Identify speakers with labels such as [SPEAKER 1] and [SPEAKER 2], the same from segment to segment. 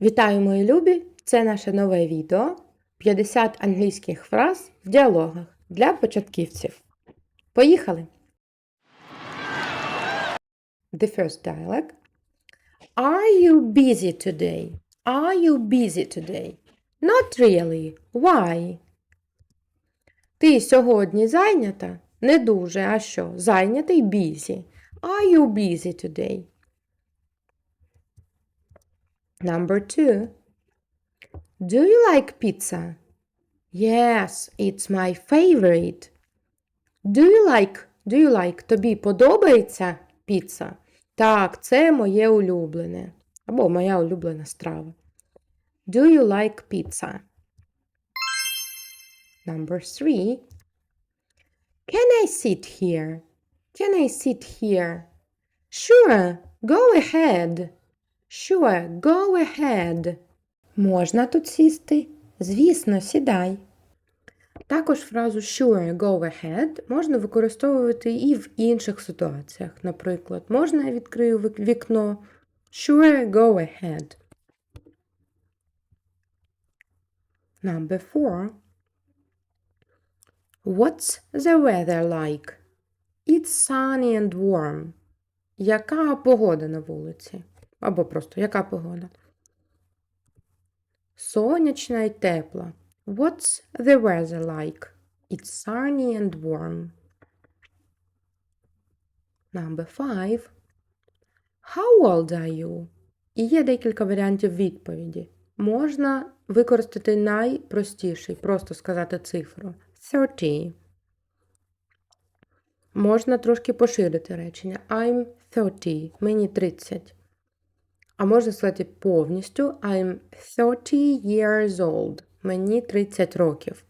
[SPEAKER 1] Вітаю, мої любі! Це наше нове відео 50 англійських фраз в діалогах для початківців. Поїхали! The first dialogue. Are you busy today? Are you busy today? Not really. Why? Ти сьогодні зайнята? Не дуже, а що? Зайнятий busy. Are you busy today? Number two. Do you like pizza? Yes, it's my favorite. Do you like, do you like, тобі подобається піца? Так, це моє улюблене. Або моя улюблена страва. Do you like pizza? Number three. Can I sit here? Can I sit here? Sure, go ahead. Sure, go ahead. Можна тут сісти? Звісно, сідай. Також фразу sure, go ahead можна використовувати і в інших ситуаціях. Наприклад, можна я відкрию вікно. Sure, go ahead. Number four. What's the weather like? It's sunny and warm. Яка погода на вулиці? Або просто яка погода? Сонячна і тепла. What's the weather like? It's sunny and warm. Number five. How old are you? І є декілька варіантів відповіді. Можна використати найпростіший, просто сказати цифру. 30. Можна трошки поширити речення. I'm 30. Мені 30. А можна сказати повністю I'm 30 years old. Мені 30 років.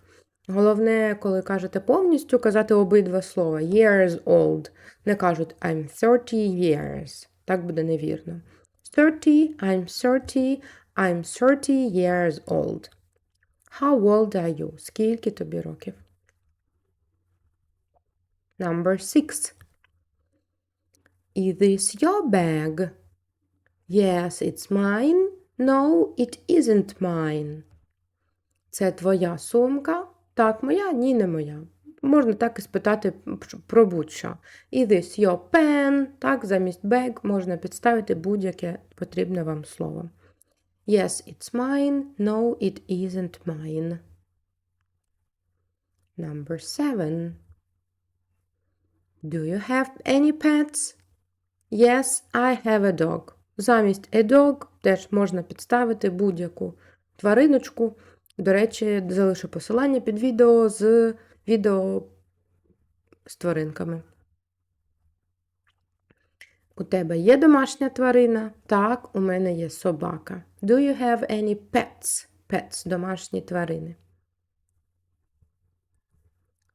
[SPEAKER 1] Головне, коли кажете повністю, казати обидва слова. Years old. Не кажуть I'm 30 years. Так буде невірно. 30, I'm 30, I'm 30 years old. How old are you? Скільки тобі років? Number six. Is this your bag? Yes, it's mine. No, it isn't mine. Це твоя сумка? Так, моя? Ні, не моя. Можна так і спитати про будь-що. Is this your pen? Так, замість bag можна підставити будь-яке потрібне вам слово. Yes, it's mine. No, it isn't mine. Number seven. Do you have any pets? Yes, I have a dog. Замість a dog теж можна підставити будь-яку твариночку. До речі, залишу посилання під відео з відео з тваринками. У тебе є домашня тварина? Так, у мене є собака. Do you have any pets? Pets – домашні тварини.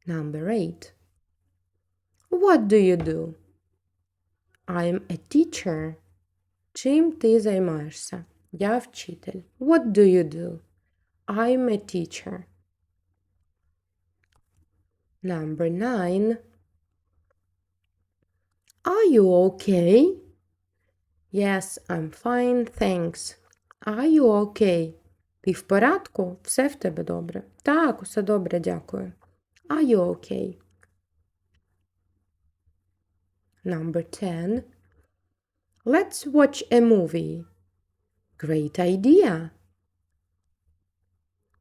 [SPEAKER 1] Number eight. What do you do? I'm a teacher. Чим ти займаєшся? Я вчитель. What do you do? I'm a teacher. Number nine. Are you okay? Yes, I'm fine, thanks. Are you okay? Ти в порядку? Все в тебе добре? Так, усе добре, дякую. Are you okay? Number 10. Let's watch a movie. Great idea.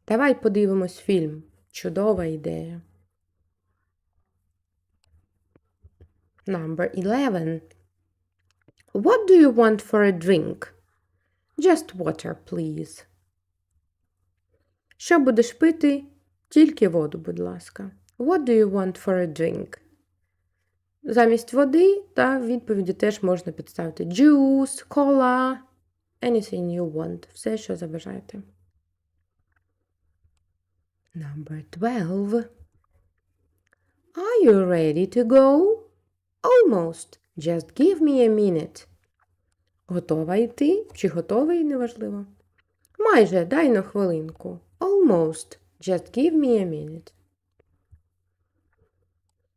[SPEAKER 1] Давай подивимось фільм. Чудова ідея. Number 11. What do you want for a drink? Just water, please. Що будеш пити? Тільки воду, будь ласка. What do you want for a drink? Замість води та відповіді теж можна підставити juice, cola, anything you want. Все, що забажаєте. Number 12. Are you ready to go? Almost. Just give me a minute. Готова йти? Чи готовий, неважливо. Майже, дай на хвилинку. Almost. Just give me a minute.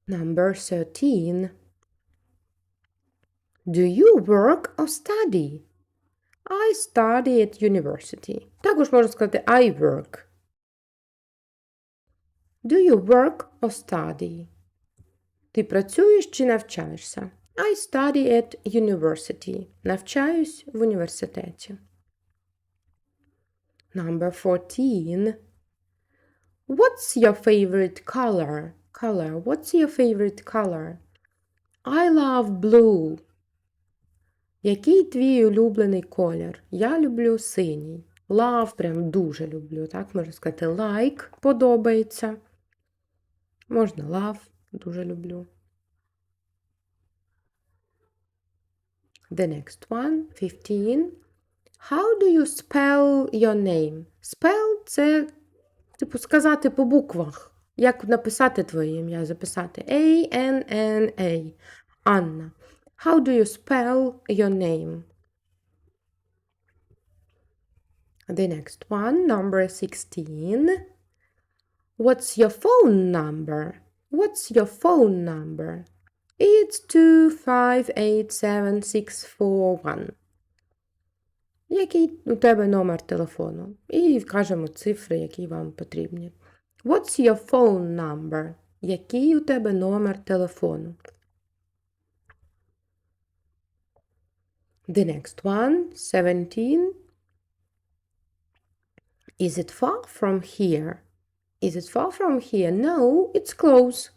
[SPEAKER 1] Number 13. Do you work or study? I study at university. Також можна сказати I work. Do you work or study? Ти працюєш чи навчаєшся? I study at university. Навчаюсь в університеті. Number 14. What's your favorite color? Color. What's your favorite color? I love blue. Який твій улюблений колір? Я люблю синій. Love прям дуже люблю. Так, можна сказати, like подобається. Можна love, дуже люблю. The next one, 15. How do you spell your name? Spell це, типу, сказати по буквах. Як написати твоє ім'я, записати A-N-N-A. Анна. How do you spell your name? The next one, number 16. What's your phone number? What's your phone number? It's 2587641. Який у тебе номер телефону? І вкажемо цифри, які вам потрібні. What's your phone number? Який у тебе номер телефону? The next one, 17. Is it far from here? Is it far from here? No, it's close.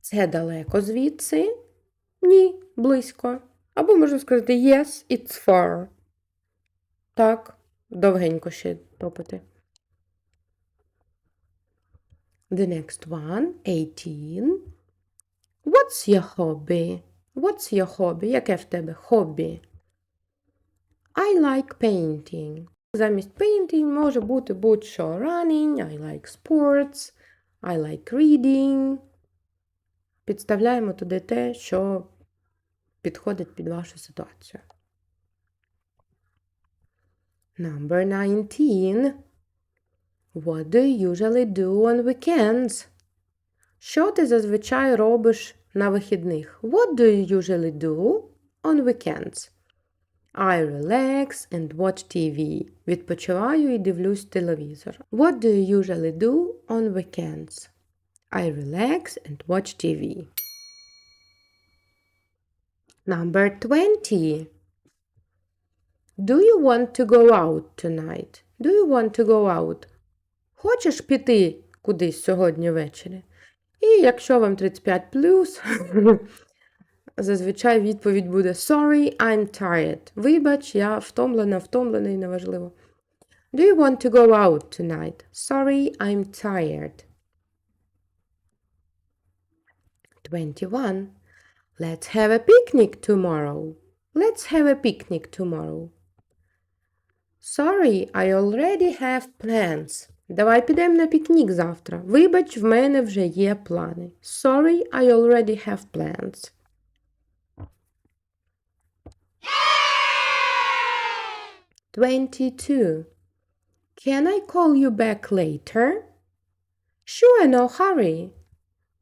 [SPEAKER 1] Це далеко звідси? Ні, близько. Або можна сказати yes, it's far. Так, довгенько ще топити. The next one, 18. What's your hobby? What's your hobby? Яке в тебе хобі? I like painting. Замість painting може бути будь-що running, I like sports, I like reading. Підставляємо туди те, що підходить під вашу ситуацію. Number 19. What do you usually do on weekends? Що ти зазвичай робиш на вихідних? What do you usually do on weekends? I relax and watch TV. Відпочиваю і дивлюсь телевізор. What do you usually do on weekends? I relax and watch TV. Number 20. Do you want to go out tonight? Do you want to go out? Хочеш піти кудись сьогодні ввечері? І якщо вам 35 зазвичай відповідь буде Sorry, I'm tired. Вибач, я втомлена, втомлений, неважливо. Do you want to go out tonight? Sorry, I'm tired. 21. Let's have a picnic tomorrow. Let's have a picnic tomorrow. Sorry, I already have plans. Давай підемо на пікнік завтра. Вибач, в мене вже є плани. Sorry, I already have plans. Twenty-two. Can I call you back later? Sure, no hurry.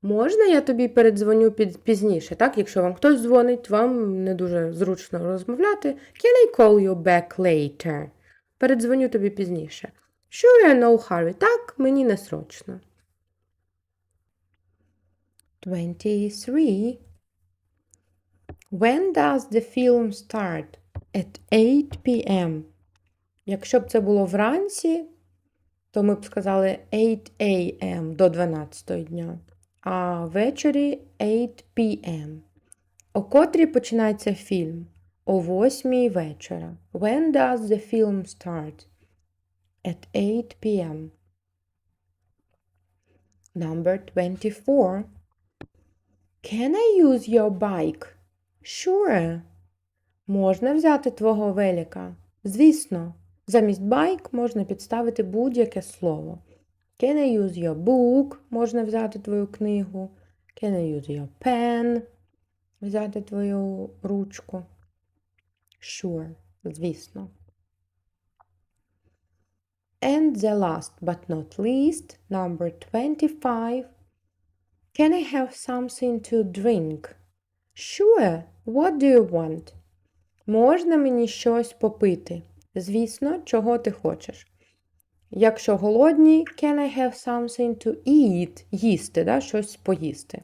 [SPEAKER 1] Можна я тобі передзвоню пізніше, так? Якщо вам хтось дзвонить, вам не дуже зручно розмовляти. Can I call you back later? Передзвоню тобі пізніше. Sure, no hurry. Так, мені не срочно. 23. When does the film start? At 8 p.m. Якщо б це було вранці, то ми б сказали 8 a.m. до 12 дня. А ввечері 8 p.m. О котрій починається фільм? О 8 вечора. When does the film start? At 8 p.m. Number 24. Can I use your bike? Sure. Можна взяти твого велика? Звісно. Замість байк можна підставити будь-яке слово. Can I use your book? Можна взяти твою книгу. Can I use your pen? Взяти твою ручку. Sure, звісно. And the last but not least, number 25. Can I have something to drink? Sure. What do you want? Можна мені щось попити? Звісно, чого ти хочеш. Якщо голодні, can I have something to eat? Їсти, да? щось поїсти.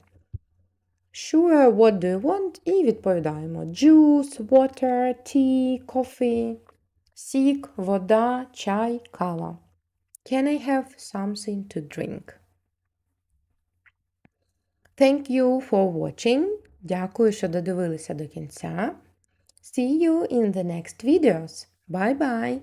[SPEAKER 1] Sure, what do you want? І відповідаємо: juice, water, tea, coffee, сік, вода, чай, кава. Can I have something to drink? Thank you for watching. Дякую, що додивилися до кінця. See you in the next videos. Bye bye!